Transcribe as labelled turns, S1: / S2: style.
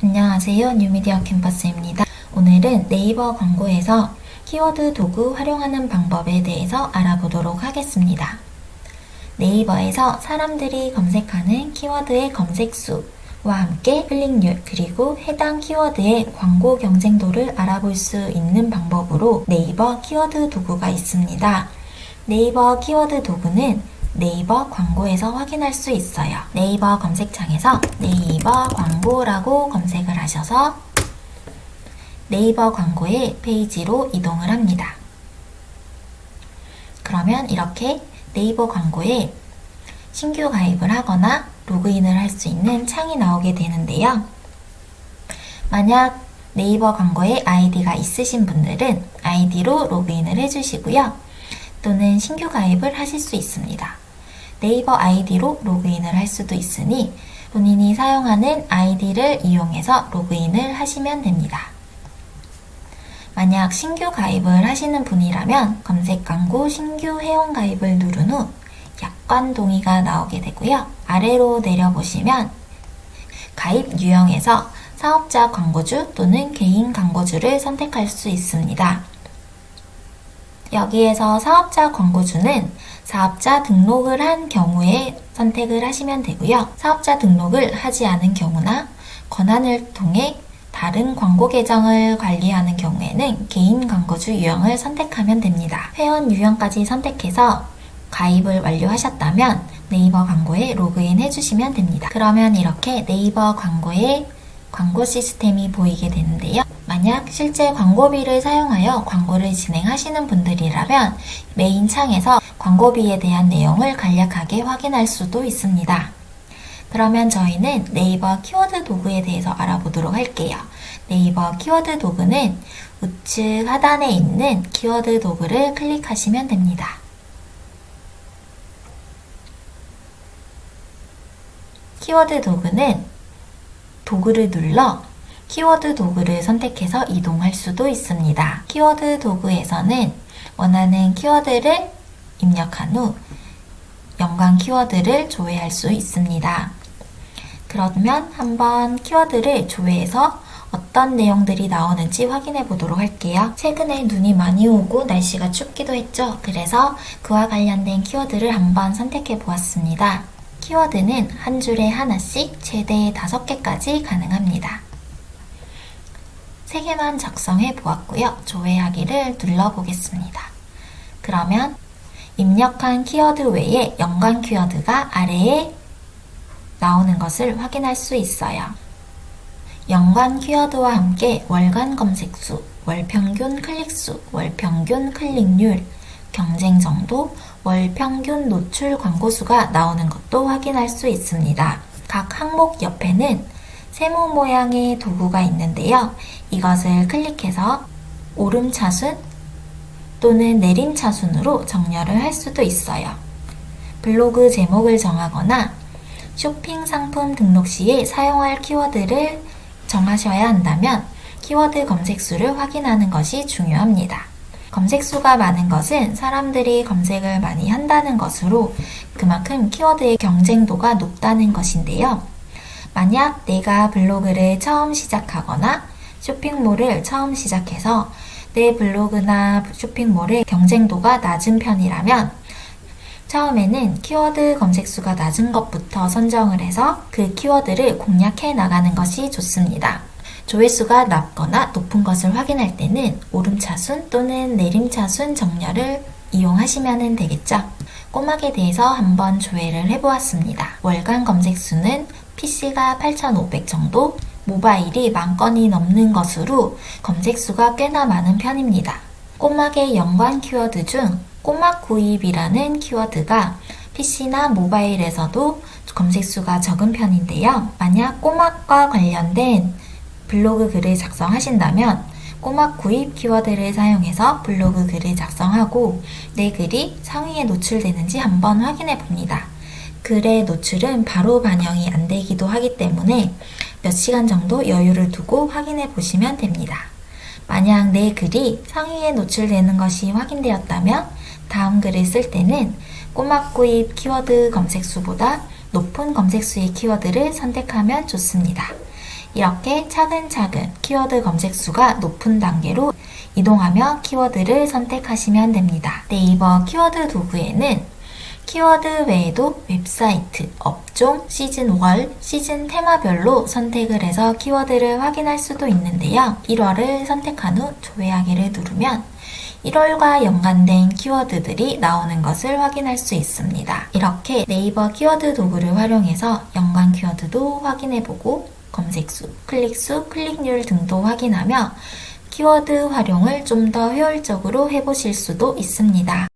S1: 안녕하세요. 뉴미디어 캠퍼스입니다. 오늘은 네이버 광고에서 키워드 도구 활용하는 방법에 대해서 알아보도록 하겠습니다. 네이버에서 사람들이 검색하는 키워드의 검색수와 함께 클릭률 그리고 해당 키워드의 광고 경쟁도를 알아볼 수 있는 방법으로 네이버 키워드 도구가 있습니다. 네이버 키워드 도구는 네이버 광고에서 확인할 수 있어요. 네이버 검색창에서 네이버 광고라고 검색을 하셔서 네이버 광고의 페이지로 이동을 합니다. 그러면 이렇게 네이버 광고에 신규 가입을 하거나 로그인을 할 수 있는 창이 나오게 되는데요. 만약 네이버 광고에 아이디가 있으신 분들은 아이디로 로그인을 해주시고요. 또는 신규 가입을 하실 수 있습니다. 네이버 아이디로 로그인을 할 수도 있으니 본인이 사용하는 아이디를 이용해서 로그인을 하시면 됩니다. 만약 신규 가입을 하시는 분이라면 검색 광고 신규 회원 가입을 누른 후 약관 동의가 나오게 되고요. 아래로 내려보시면 가입 유형에서 사업자 광고주 또는 개인 광고주를 선택할 수 있습니다. 여기에서 사업자 광고주는 사업자 등록을 한 경우에 선택을 하시면 되고요. 사업자 등록을 하지 않은 경우나 권한을 통해 다른 광고 계정을 관리하는 경우에는 개인 광고주 유형을 선택하면 됩니다. 회원 유형까지 선택해서 가입을 완료하셨다면 네이버 광고에 로그인 해주시면 됩니다. 그러면 이렇게 네이버 광고에 광고 시스템이 보이게 되는데요. 만약 실제 광고비를 사용하여 광고를 진행하시는 분들이라면 메인 창에서 광고비에 대한 내용을 간략하게 확인할 수도 있습니다. 그러면 저희는 네이버 키워드 도구에 대해서 알아보도록 할게요. 네이버 키워드 도구는 우측 하단에 있는 키워드 도구를 클릭하시면 됩니다. 키워드 도구는 도구를 눌러 키워드 도구를 선택해서 이동할 수도 있습니다. 키워드 도구에서는 원하는 키워드를 입력한 후 연관 키워드를 조회할 수 있습니다. 그러면 한번 키워드를 조회해서 어떤 내용들이 나오는지 확인해 보도록 할게요. 최근에 눈이 많이 오고 날씨가 춥기도 했죠. 그래서 그와 관련된 키워드를 한번 선택해 보았습니다. 키워드는 한 줄에 하나씩 최대 5개까지 가능합니다. 3개만 작성해 보았고요. 조회하기를 눌러보겠습니다. 그러면 입력한 키워드 외에 연관 키워드가 아래에 나오는 것을 확인할 수 있어요. 연관 키워드와 함께 월간 검색수, 월평균 클릭수, 월평균 클릭률, 경쟁 정도, 월평균 노출 광고수가 나오는 것도 확인할 수 있습니다. 각 항목 옆에는 세모 모양의 도구가 있는데요. 이것을 클릭해서 오름차순 또는 내림차순으로 정렬을 할 수도 있어요. 블로그 제목을 정하거나 쇼핑 상품 등록 시에 사용할 키워드를 정하셔야 한다면 키워드 검색수를 확인하는 것이 중요합니다. 검색수가 많은 것은 사람들이 검색을 많이 한다는 것으로 그만큼 키워드의 경쟁도가 높다는 것인데요. 만약 내가 블로그를 처음 시작하거나 쇼핑몰을 처음 시작해서 내 블로그나 쇼핑몰의 경쟁도가 낮은 편이라면 처음에는 키워드 검색수가 낮은 것부터 선정을 해서 그 키워드를 공략해 나가는 것이 좋습니다. 조회수가 낮거나 높은 것을 확인할 때는 오름차순 또는 내림차순 정렬을 이용하시면 되겠죠. 꼬막에 대해서 한번 조회를 해보았습니다. 월간 검색수는 PC가 8,500 정도, 모바일이 만 건이 넘는 것으로 검색수가 꽤나 많은 편입니다. 꼬막의 연관 키워드 중 꼬막 구입이라는 키워드가 PC나 모바일에서도 검색수가 적은 편인데요. 만약 꼬막과 관련된 블로그 글을 작성하신다면 꼬막 구입 키워드를 사용해서 블로그 글을 작성하고 내 글이 상위에 노출되는지 한번 확인해 봅니다. 글의 노출은 바로 반영이 안 되기도 하기 때문에 몇 시간 정도 여유를 두고 확인해 보시면 됩니다. 만약 내 글이 상위에 노출되는 것이 확인되었다면 다음 글을 쓸 때는 꼬막 구입 키워드 검색수보다 높은 검색수의 키워드를 선택하면 좋습니다. 이렇게 차근차근 키워드 검색 수가 높은 단계로 이동하며 키워드를 선택하시면 됩니다. 네이버 키워드 도구에는 키워드 외에도 웹사이트, 업종, 시즌 월, 시즌 테마별로 선택을 해서 키워드를 확인할 수도 있는데요. 1월을 선택한 후 조회하기를 누르면 1월과 연관된 키워드들이 나오는 것을 확인할 수 있습니다. 이렇게 네이버 키워드 도구를 활용해서 연관 키워드도 확인해보고 검색수, 클릭수, 클릭률 등도 확인하며 키워드 활용을 좀 더 효율적으로 해보실 수도 있습니다.